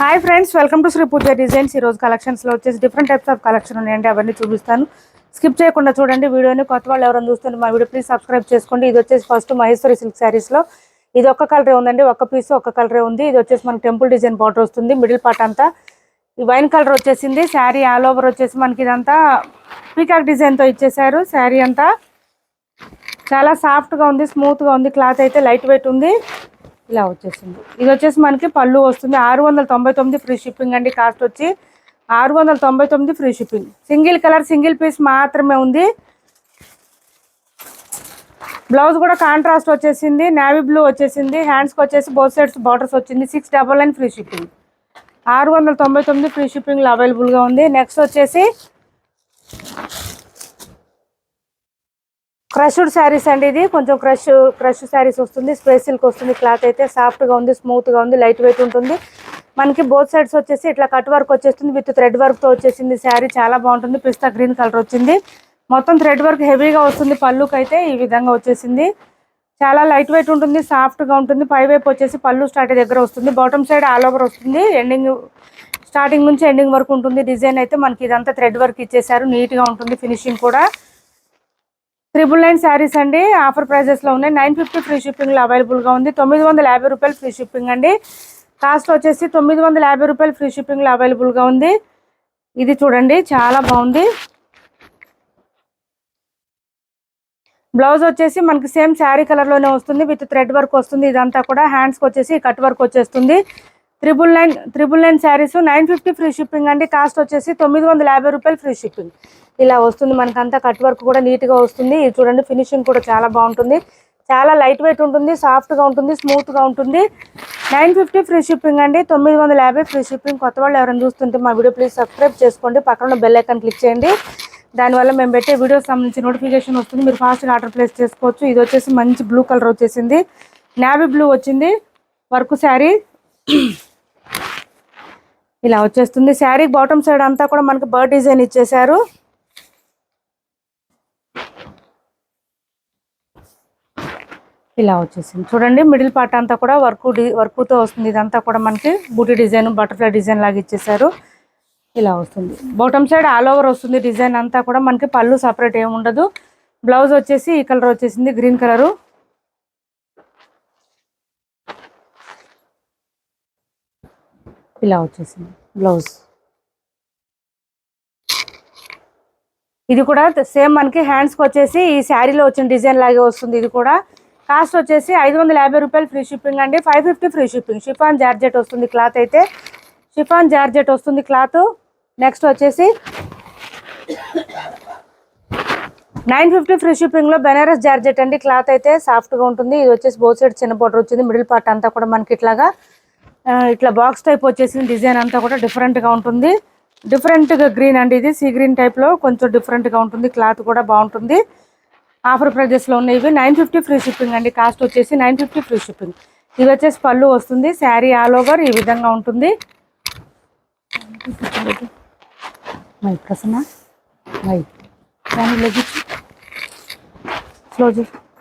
Hi friends welcome to Shri Pooja designs ఈరోజు కలెక్షన్స్లో వచ్చేసి డిఫరెంట్ టైప్స్ ఆఫ్ కలెక్షన్ ఉన్నాయండి. అవన్నీ చూపిస్తాను. స్కిప్ చేయకుండా చూడండి. వీడియోని కొత్త వాళ్ళు ఎవరైనా చూస్తుంటే మా వీడియో ప్లీజ్ సబ్స్క్రైబ్ చేసుకోండి. ఇది వచ్చేసి ఫస్ట్ మహేశ్వరి సిల్క్ శారీస్లో ఇది ఒక్క కలరే ఉందండి. ఒక్క పీస్ ఒక్క కలరే ఉంది. ఇది వచ్చేసి మనకి టెంపుల్ డిజైన్ బార్డర్ వస్తుంది. మిడిల్ పార్ట్ అంతా. ఈ వైన్ కలర్ వచ్చేసింది. శారీ ఆల్ ఓవర్ వచ్చేసి మనకి ఇదంతా పీకాక్ డిజైన్తో ఇచ్చేసారు శారీ అంతా చాలా సాఫ్ట్గా ఉంది స్మూత్గా ఉంది. క్లాత్ అయితే లైట్ వెయిట్ ఉంది. ఇలా వచ్చేసింది. ఇది వచ్చేసి మనకి పళ్ళు వస్తుంది. ఆరు వందల తొంభై తొమ్మిది ఫ్రీ షిప్పింగ్ అండి. కాస్ట్ వచ్చి ఆరు వందల తొంభై తొమ్మిది free shipping single colour single piece మాత్రమే ఉంది. బ్లౌజ్ కూడా కాంట్రాస్ట్ వచ్చేసింది. నావీ బ్లూ వచ్చేసింది. హ్యాండ్స్కి వచ్చేసి బోత్ సైడ్స్ బార్డర్స్ వచ్చింది. Six double nine free shipping ఆరు వందల తొంభై తొమ్మిది ఫ్రీ షిప్పింగ్లో అవైలబుల్గా ఉంది. నెక్స్ట్ వచ్చేసి క్రష్డ్ శారీస్ అండి ఇది. కొంచెం క్రష్ క్రష్ శారీస్ వస్తుంది స్ప్రే సిల్క్ వస్తుంది క్లాత్ అయితే సాఫ్ట్గా ఉంది స్మూత్గా ఉంది లైట్ వెయిట్ ఉంటుంది. మనకి బోత్ సైడ్స్ వచ్చేసి ఇట్లా కట్ వర్క్ వచ్చేస్తుంది విత్ థ్రెడ్ వర్క్తో వచ్చేసింది శారీ చాలా బాగుంటుంది. పిస్తా గ్రీన్ కలర్ వచ్చింది. మొత్తం థ్రెడ్ వర్క్ హెవీగా వస్తుంది పళ్ళుకి అయితే ఈ విధంగా వచ్చేసింది. చాలా లైట్ వెయిట్ ఉంటుంది సాఫ్ట్గా ఉంటుంది. పై వైపు వచ్చేసి పళ్ళు స్టార్ట్ దగ్గర వస్తుంది బాటమ్ సైడ్ ఆల్ ఓవర్ వస్తుంది. ఎండింగ్ స్టార్టింగ్ నుంచి ఎండింగ్ వరకు ఉంటుంది. డిజైన్ అయితే మనకి ఇదంతా థ్రెడ్ వర్క్ ఇచ్చేసారు నీట్గా ఉంటుంది ఫినిషింగ్ కూడా. త్రిబుల్ నైన్ శారీస్ అండి ఆఫర్ ప్రైజెస్లో ఉన్నాయి. నైన్ ఫిఫ్టీ ఫ్రీ షిప్పింగ్లో అవైలబుల్గా ఉంది. తొమ్మిది వందల యాభై రూపాయలు ఫ్రీ షిప్పింగ్ అండి. కాస్ట్ వచ్చేసి తొమ్మిది వందల యాభై రూపాయలు ఫ్రీ షిప్పింగ్లో అవైలబుల్గా ఉంది. ఇది చూడండి చాలా బాగుంది. బ్లౌజ్ వచ్చేసి మనకి సేమ్ శారీ కలర్లోనే వస్తుంది. విత్ థ్రెడ్ వర్క్ వస్తుంది. ఇదంతా కూడా హ్యాండ్స్కి వచ్చేసి కట్ వర్క్ వచ్చేస్తుంది. Triple nine triple nine saris nine fifty free shipping అండి. కాస్ట్ వచ్చేసి తొమ్మిది వందల యాభై రూపాయలు ఫ్రీ షిప్పింగ్ ఇలా వస్తుంది. మనకంతా కట్ వర్క్ కూడా నీట్గా వస్తుంది. ఇది చూడండి ఫినిషింగ్ కూడా చాలా బాగుంటుంది. చాలా లైట్ వెయిట్ ఉంటుంది సాఫ్ట్గా ఉంటుంది స్మూత్గా ఉంటుంది. నైన్ ఫిఫ్టీ ఫ్రీ షిప్పింగ్ అండి. తొమ్మిది వందల యాభై ఫ్రీ షిప్పింగ్. కొత్త వాళ్ళు ఎవరైనా చూస్తుంటే మా వీడియో ప్లీజ్ సబ్స్క్రైబ్ చేసుకోండి. పక్కన బెల్ ఐకాన్ క్లిక్ చేయండి. దానివల్ల మేము పెట్టే వీడియోస్ సంబంధించి నోటిఫికేషన్ వస్తుంది. మీరు ఫాస్ట్గా ఆర్డర్ ప్లేస్ చేసుకోవచ్చు. ఇది వచ్చేసి మంచి బ్లూ కలర్ వచ్చేసింది. నావీ బ్లూ వచ్చింది. వర్క్ శారీ. ఇలా వచ్చేస్తుంది. శారీ బాటమ్ సైడ్ అంతా కూడా మనకి బర్డ్ డిజైన్ ఇచ్చేసారు ఇలా వచ్చేసింది. చూడండి మిడిల్ పార్ట్ అంతా కూడా వర్క్ వర్క్తో వస్తుంది. ఇదంతా కూడా మనకి బూటీ డిజైన్ బటర్ఫ్లై డిజైన్ లాగా ఇచ్చేసారు ఇలా వస్తుంది. బాటమ్ సైడ్ ఆల్ ఓవర్ వస్తుంది. డిజైన్ అంతా కూడా మనకి పళ్ళు సపరేట్ ఏమి ఉండదు. బ్లౌజ్ వచ్చేసి ఈ కలర్ వచ్చేసింది. గ్రీన్ కలరు ఇలా వచ్చేసింది. బ్లౌజ్ ఇది కూడా సేమ్ మనకి హ్యాండ్స్కి వచ్చేసి ఈ శారీలో వచ్చిన డిజైన్ లాగే వస్తుంది. ఇది కూడా కాస్ట్ వచ్చేసి ఐదు వందల యాభై రూపాయలు ఫ్రీ షిప్పింగ్ అండి. Five fifty free shipping. Chiffon georgette వస్తుంది క్లాత్ అయితే. షిఫాన్ జార్జెట్ వస్తుంది క్లాత్. నెక్స్ట్ వచ్చేసి నైన్ ఫిఫ్టీ ఫ్రీ షిప్పింగ్లో బెనారస్ జార్జెట్ అండి. క్లాత్ అయితే సాఫ్ట్గా ఉంటుంది. ఇది వచ్చేసి బోత్ సైడ్ చిన్న బోర్డర్ వచ్చింది. మిడిల్ పార్ట్ అంతా కూడా మనకి ఇట్లాగా ఇట్లా బాక్స్ టైప్ వచ్చేసింది. డిజైన్ అంతా కూడా డిఫరెంట్గా ఉంటుంది. డిఫరెంట్గా గ్రీన్ అండి ఇది. సీ గ్రీన్ టైప్లో కొంచెం డిఫరెంట్గా ఉంటుంది. క్లాత్ కూడా బాగుంటుంది. ఆఫర్ ప్రైజెస్లో ఉన్నాయి ఇవి నైన్ ఫిఫ్టీ ఫ్రీ షిప్పింగ్ అండి. కాస్ట్ వచ్చేసి నైన్ ఫిఫ్టీ ఫ్రీ షిప్పింగ్. ఇది వచ్చేసి పళ్ళు వస్తుంది శారీ ఆల్ ఓవర్ ఈ విధంగా ఉంటుంది. మై ప్రసన్న? మై దాని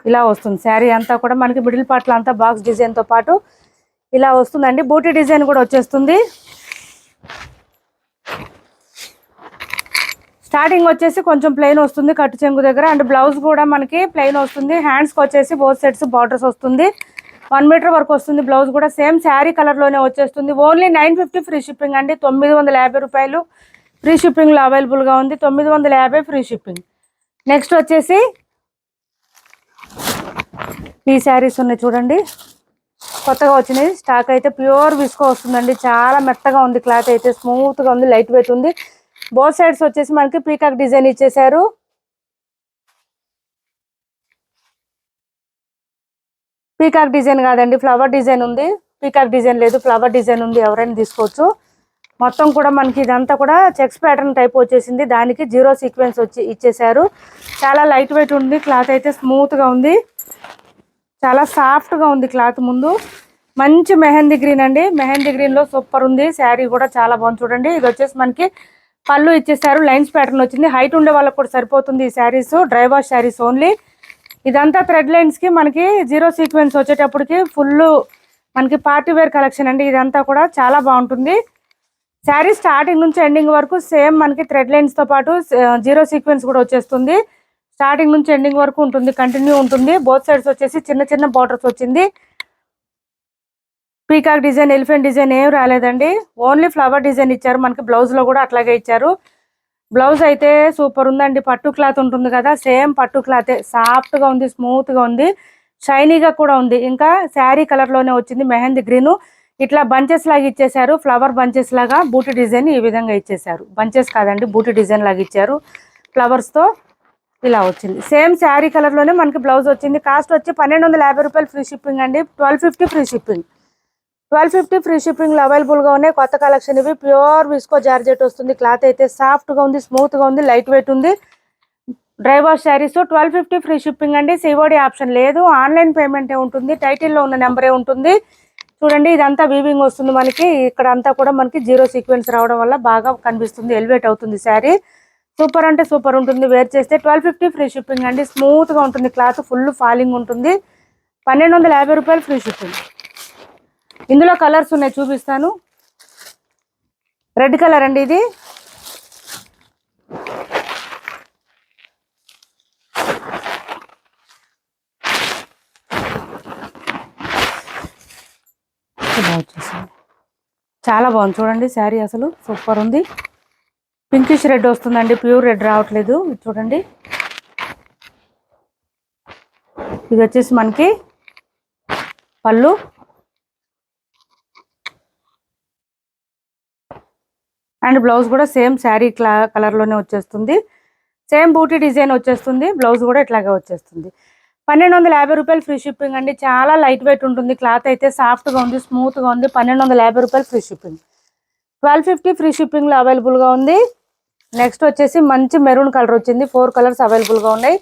ఇలా వస్తుంది. శారీ అంతా కూడా మనకి మిడిల్ పార్ట్లో అంతా బాక్స్ డిజైన్తో పాటు ఇలా వస్తుందండి. బూటీ డిజైన్ కూడా వచ్చేస్తుంది. స్టార్టింగ్ వచ్చేసి కొంచెం ప్లెయిన్ వస్తుంది కట్టు చెంగు దగ్గర. అండ్ బ్లౌజ్ కూడా మనకి ప్లెయిన్ వస్తుంది. హ్యాండ్స్కి వచ్చేసి బోత్ సెట్స్ బార్డర్స్ వస్తుంది. వన్ మీటర్ వరకు వస్తుంది బ్లౌజ్ కూడా. సేమ్ శారీ కలర్లోనే వచ్చేస్తుంది. Only nine fifty free shipping అండి. తొమ్మిది వందల యాభై రూపాయలు ఫ్రీ షిప్పింగ్లో అవైలబుల్గా ఉంది. తొమ్మిది వందల యాభై ఫ్రీ షిప్పింగ్ నెక్స్ట్ వచ్చేసి ఈ శారీస్ ఉన్నాయి చూడండి. కొత్తగా వచ్చినాయి స్టాక్ అయితే ప్యూర్ విస్కో వస్తుందండి. చాలా మెత్తగా ఉంది. క్లాత్ అయితే స్మూత్గా ఉంది. లైట్ వెయిట్ ఉంది. బోత్ సైడ్స్ వచ్చేసి మనకి పీకాక్ డిజైన్ ఇచ్చేసారు. పీకాక్ డిజైన్ కాదండి ఫ్లవర్ డిజైన్ ఉంది. పీకాక్ డిజైన్ లేదు ఫ్లవర్ డిజైన్ ఉంది ఎవరైనా తీసుకోవచ్చు. మొత్తం కూడా మనకి ఇదంతా కూడా చెక్స్ ప్యాటర్న్ టైప్ వచ్చేసింది. దానికి జీరో సీక్వెన్స్ వచ్చి ఇచ్చేసారు. చాలా లైట్ వెయిట్ ఉంది క్లాత్ అయితే స్మూత్గా ఉంది. చాలా సాఫ్ట్గా ఉంది క్లాత్ ముందు. మంచి మెహందీ గ్రీన్ అండి. మెహందీ గ్రీన్లో సూపర్ ఉంది. శారీ కూడా చాలా బాగుంది చూడండి. ఇది వచ్చేసి మనకి పళ్ళు ఇచ్చేసారు లైన్స్ ప్యాటర్న్ వచ్చింది. హైట్ ఉండే వాళ్ళకి కూడా సరిపోతుంది ఈ saris dry wash saris only ఇదంతా థ్రెడ్ లైన్స్కి మనకి జీరో సీక్వెన్స్ వచ్చేటప్పటికి ఫుల్ మనకి పార్టీ వేర్ కలెక్షన్ అండి. ఇదంతా కూడా చాలా బాగుంటుంది. శారీ స్టార్టింగ్ నుంచి ఎండింగ్ వరకు సేమ్ మనకి థ్రెడ్ లైన్స్తో పాటు జీరో సీక్వెన్స్ కూడా వచ్చేస్తుంది. స్టార్టింగ్ నుంచి ఎండింగ్ వరకు ఉంటుంది కంటిన్యూ ఉంటుంది. బోత్ సైడ్స్ వచ్చేసి చిన్న చిన్న బార్డర్స్ వచ్చింది. పీకాక్ డిజైన్ ఎలిఫెంట్ డిజైన్ ఏం రాలేదండి. ఓన్లీ ఫ్లవర్ డిజైన్ ఇచ్చారు. మనకి బ్లౌజ్లో కూడా అట్లాగే ఇచ్చారు. బ్లౌజ్ అయితే సూపర్ ఉందండి. పట్టు క్లాత్ ఉంటుంది కదా సేమ్ పట్టు క్లాతే. సాఫ్ట్గా ఉంది స్మూత్గా ఉంది. షైనీగా కూడా ఉంది. ఇంకా శారీ కలర్లోనే వచ్చింది మెహందీ గ్రీన్. ఇట్లా బంచెస్ లాగా ఇచ్చేసారు ఫ్లవర్ బంచెస్ లాగా బూటీ డిజైన్ ఈ విధంగా ఇచ్చేసారు బంచెస్ కాదండి బూటీ డిజైన్ లాగా ఇచ్చారు. ఫ్లవర్స్తో ఇలా వచ్చింది. సేమ్ శారీ కలర్లోనే మనకి బ్లౌజ్ వచ్చింది. కాస్ట్ వచ్చి పన్నెండు వందల యాభై రూపాయలు ఫ్రీ షిప్పింగ్ అండి. Twelve fifty free shipping twelve fifty free shipping అవైలబుల్గా ఉన్నాయి. కొత్త కలెక్షన్ ఇవి. ప్యూర్ విస్కో జార్జెట్ వస్తుంది. క్లాత్ అయితే సాఫ్ట్గా ఉంది స్మూత్గా ఉంది లైట్ వెయిట్ ఉంది. Dry wash saris twelve fifty free shipping అండి. సిఓడి ఆప్షన్ లేదు. ఆన్లైన్ పేమెంటే ఉంటుంది. టైటిల్లో ఉన్న నెంబరే ఉంటుంది. చూడండి ఇదంతా వీవింగ్ వస్తుంది మనకి. ఇక్కడ అంతా కూడా మనకి జీరో సీక్వెన్స్ రావడం వల్ల బాగా కనిపిస్తుంది. ఎలివేట్ అవుతుంది శారీ. సూపర్ అంటే సూపర్ ఉంటుంది. వేర్ చేస్తే ట్వెల్వ్ ఫిఫ్టీ ఫ్రీ షిప్పింగ్ అండి. స్మూత్గా ఉంటుంది క్లాత్. ఫుల్ ఫాలింగ్ ఉంటుంది. పన్నెండు వందల యాభై రూపాయలు ఫ్రీ షిప్పింగ్. ఇందులో కలర్స్ ఉన్నాయి చూపిస్తాను. రెడ్ కలర్ అండి ఇది. చాలా బాగుంది. చూడండి శారీ అసలు సూపర్ ఉంది. పింకిష్ రెడ్ వస్తుందండి ప్యూర్ రెడ్ రావట్లేదు. ఇది చూడండి. ఇది వచ్చేసి మనకి పళ్ళు. అండ్ బ్లౌజ్ కూడా సేమ్ శారీ క్లా కలర్లోనే వచ్చేస్తుంది. సేమ్ బూటీ డిజైన్ వచ్చేస్తుంది. బ్లౌజ్ కూడా ఇట్లాగే వచ్చేస్తుంది. పన్నెండు వందల యాభై రూపాయలు ఫ్రీ షిప్పింగ్ అండి. చాలా లైట్ వెయిట్ ఉంటుంది. క్లాత్ అయితే సాఫ్ట్గా ఉంది స్మూత్గా ఉంది. పన్నెండు వందల యాభై రూపాయలు free shipping twelve fifty free షిప్పింగ్లో అవైలబుల్గా ఉంది. నెక్స్ట్ వచ్చేసి మంచి మెరూన్ కలర్ వచ్చింది. ఫోర్ కలర్స్ అవైలబుల్గా ఉన్నాయి.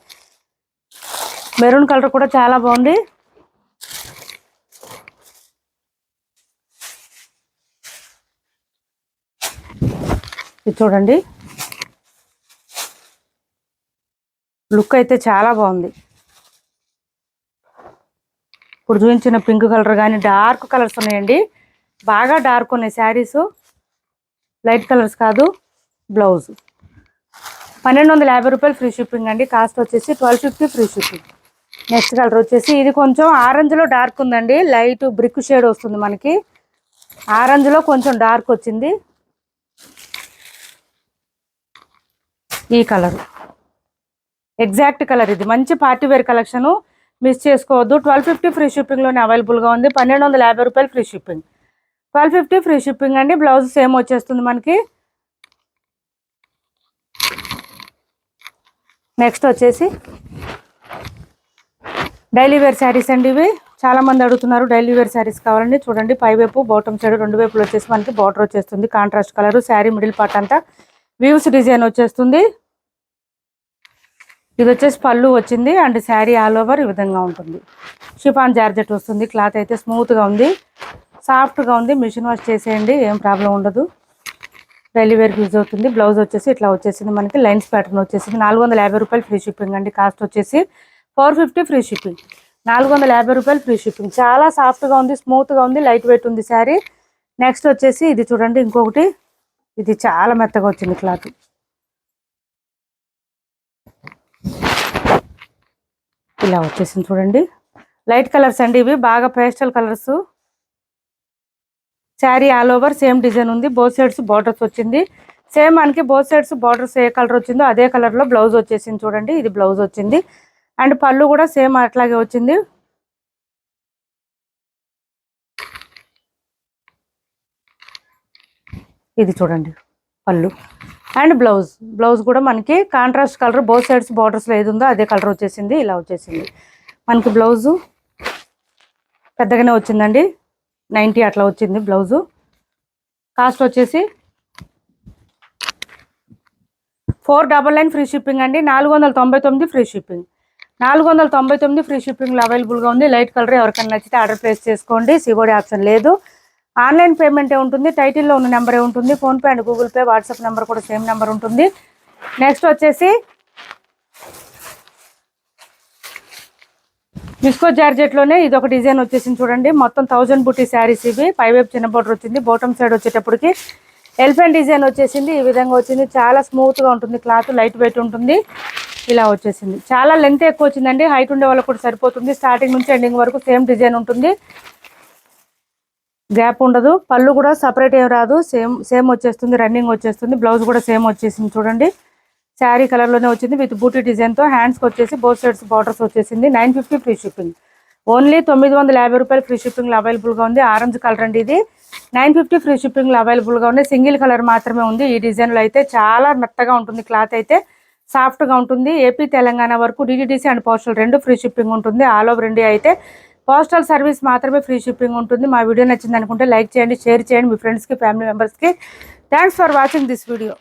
మెరూన్ కలర్ కూడా చాలా బాగుంది. చూడండి. లుక్ అయితే చాలా బాగుంది. ఇప్పుడు చూపించిన పింక్ కలర్ కానీ డార్క్ కలర్స్ ఉన్నాయండి. బాగా డార్క్ ఉన్నాయి శారీస్. లైట్ కలర్స్ కాదు బ్లౌజ్ పన్నెండు వందల యాభై రూపాయలు ఫ్రీ షిప్పింగ్ అండి. కాస్ట్ వచ్చేసి twelve fifty free shipping next colour వచ్చేసి ఇది కొంచెం ఆరెంజ్లో డార్క్ ఉందండి. లైట్ బ్రిక్ షేడ్ వస్తుంది మనకి. ఆరెంజ్లో కొంచెం డార్క్ వచ్చింది. ఈ కలర్. ఎగ్జాక్ట్ కలర్ ఇది. మంచి పార్టీ వేర్ కలెక్షన్ మిస్ చేసుకోవద్దు. ట్వెల్వ్ ఫిఫ్టీ ఫ్రీ షిప్పింగ్లోనే అవైలబుల్గా ఉంది. పన్నెండు వందల యాభై రూపాయలు free shipping twelve fifty free shipping అండి. బ్లౌజ్ సేమ్ వచ్చేస్తుంది మనకి. నెక్స్ట్ వచ్చేసి డైలీ వేర్ శారీస్ అండి ఇవి. చాలా మంది అడుగుతున్నారు డైలీ వేర్ శారీస్ కావాలండి. చూడండి పై వైపు బాటమ్ సైడ్ రెండు వైపులు వచ్చేసి మనకి బార్డర్ వచ్చేస్తుంది. Contrast colour sari middle part అంతా. వ్యూస్ డిజైన్ వచ్చేస్తుంది. ఇది వచ్చేసి పళ్ళు వచ్చింది అండ్ శారీ ఆల్ ఓవర్ ఈ విధంగా ఉంటుంది. షిఫాన్ జార్జెట్ వస్తుంది. క్లాత్ అయితే స్మూత్గా ఉంది. సాఫ్ట్గా ఉంది. మిషన్ వాష్ చేసేయండి. ఏం ప్రాబ్లం ఉండదు. డైలీ వేర్ యూజ్ అవుతుంది. బ్లౌజ్ వచ్చేసి ఇట్లా వచ్చేసింది మనకి. లైన్స్ ప్యాటర్న్ వచ్చేసింది. నాలుగు వందల యాభై రూపాయలు ఫ్రీ షిప్పింగ్ అండి. కాస్ట్ వచ్చేసి ఫోర్ ఫిఫ్టీ ఫ్రీ షిప్పింగ్ నాలుగు వందల యాభై రూపాయలు ఫ్రీ షిప్పింగ్ చాలా సాఫ్ట్గా ఉంది. స్మూత్గా ఉంది. లైట్ వెయిట్ ఉంది శారీ. నెక్స్ట్ వచ్చేసి ఇది చూడండి. ఇంకొకటి. ఇది చాలా మెత్తగా వచ్చింది క్లాత్. ఇలా వచ్చేసింది చూడండి. లైట్ కలర్స్ అండి ఇవి. బాగా pastel colours sari all over same design ఉంది. బోత్ సైడ్స్ బార్డర్స్ వచ్చింది. సేమ్ మనకి బోత్ సైడ్స్ బార్డర్స్ ఏ కలర్ వచ్చిందో అదే కలర్లో బ్లౌజ్ వచ్చేసింది చూడండి. ఇది బ్లౌజ్ వచ్చింది. అండ్ పళ్ళు కూడా సేమ్ అట్లాగే వచ్చింది. ఇది చూడండి పళ్ళు. And blouse. బ్లౌజ్ కూడా మనకి కాంట్రాస్ట్ కలర్ బోత్ సైడ్స్ బార్డర్స్లో ఏది ఉందో అదే కలర్ వచ్చేసింది ఇలా వచ్చేసింది. మనకి బ్లౌజు పెద్దగానే వచ్చిందండి. నైంటీ అట్లా వచ్చింది బ్లౌజు. కాస్ట్ వచ్చేసి four double nine free shipping అండి. నాలుగు వందల తొంభై తొమ్మిది ఫ్రీ షిప్పింగ్. నాలుగు వందల తొంభై తొమ్మిది ఫ్రీ షిప్పింగ్లో అవైలబుల్గా ఉంది. లైట్ కలర్ ఎవరికైనా నచ్చితే ఆర్డర్ ప్లేస్ చేసుకోండి. సివోడి ఆప్షన్ లేదు. ఆన్లైన్ పేమెంటే ఉంటుంది టైటిల్లో ఉన్న నెంబరే ఉంటుంది PhonePe and Google Pay WhatsApp number కూడా సేమ్ నెంబర్ ఉంటుంది. నెక్స్ట్ వచ్చేసి విస్కో జార్జెట్లోనే ఇది ఒక డిజైన్ వచ్చేసింది చూడండి. మొత్తం థౌజండ్ బుటీ శారీస్ ఇవి. పైవైపు చిన్న బోర్డర్ వచ్చింది బాటమ్ సైడ్ వచ్చేటప్పటికి ఎలిఫెంట్ డిజైన్ వచ్చేసింది. ఈ విధంగా వచ్చింది. చాలా స్మూత్గా ఉంటుంది క్లాత్ లైట్ వెయిట్ ఉంటుంది. ఇలా వచ్చేసింది. చాలా లెంత్ ఎక్కువ వచ్చిందండి. హైట్ ఉండే వాళ్ళకి కూడా సరిపోతుంది. స్టార్టింగ్ నుంచి ఎండింగ్ వరకు సేమ్ డిజైన్ ఉంటుంది. గ్యాప్ ఉండదు. పళ్ళు కూడా సపరేట్ ఏం రాదు. సేమ్ సేమ్ వచ్చేస్తుంది. రన్నింగ్ వచ్చేస్తుంది. బ్లౌజ్ కూడా సేమ్ వచ్చేసింది చూడండి. శారీ కలర్లోనే వచ్చింది. విత్ బూటీ డిజైన్తో హ్యాండ్స్కి వచ్చేసి బోత్ సైడ్స్ బార్డర్స్ వచ్చేసింది. Nine fifty free shipping only తొమ్మిది వందల యాభై రూపాయలు ఫ్రీ షిప్పింగ్లో అవైలబుల్గా ఉంది. ఆరెంజ్ కలర్ అండి ఇది. నైన్ ఫిఫ్టీ ఫ్రీ షిప్పింగ్లో అవైలబుల్గా ఉంది. సింగిల్ కలర్ మాత్రమే ఉంది. ఈ డిజైన్లో అయితే చాలా మెత్తగా ఉంటుంది. క్లాత్ అయితే సాఫ్ట్గా ఉంటుంది. ఏపీ తెలంగాణ వరకు డిడిడిసి అండ్ పోస్టల్ రెండు ఫ్రీ షిప్పింగ్ ఉంటుంది. ఆల్ ఓవర్ ఇండియా అయితే పోస్టల్ సర్వీస్ మాత్రమే ఫ్రీ షిప్పింగ్ ఉంటుంది. మా వీడియో నచ్చింది అనుకుంటే లైక్ చేయండి షేర్ చేయండి మీ ఫ్రెండ్స్కి ఫ్యామిలీ మెంబర్స్కి thanks for watching this video